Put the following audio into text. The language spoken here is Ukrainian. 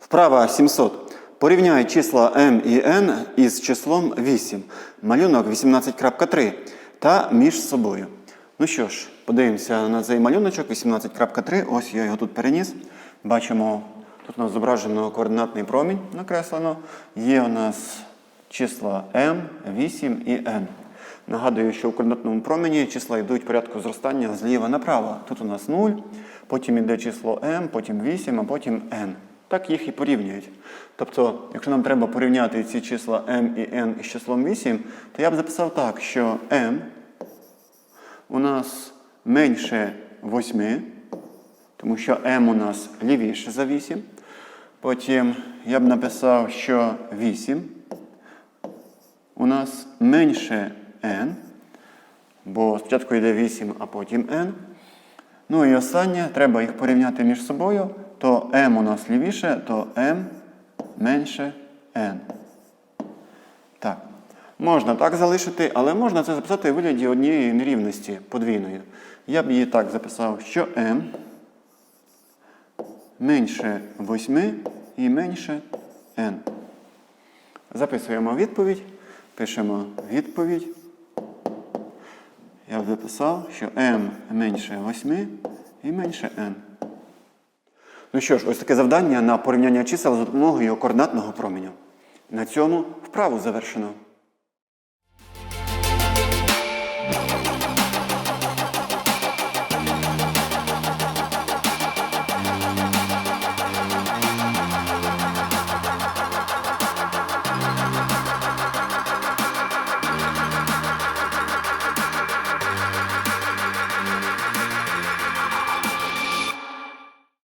Вправа 700. Порівняй числа m і n із числом 8. Малюнок 18.3 та між собою. Ну що ж, подивимося на цей малюночок 18.3. Ось я його тут переніс. Бачимо, тут у нас зображено координатний промінь накреслено. Є у нас числа m, 8 і n. Нагадую, що у координатному промені числа йдуть в порядку зростання зліва направо. Тут у нас 0, потім йде число m, потім 8, а потім n. Так їх і порівнюють. Тобто, якщо нам треба порівняти ці числа m і n із числом 8, то я б записав так, що m у нас менше 8, тому що m у нас лівіше за 8. Потім я б написав, що 8 у нас менше n, бо спочатку йде 8, а потім n. Ну і останнє, треба їх порівняти між собою, то m у нас лівіше, то m менше n. Так. Можна так залишити, але можна це записати у вигляді однієї нерівності подвійної. Я б її так записав, що m менше 8 і менше n. Записуємо відповідь, пишемо відповідь. Я б записав, що m менше 8 і менше n. Ну що ж, ось таке завдання на порівняння чисел за допомогою координатного променю. На цьому вправу завершено.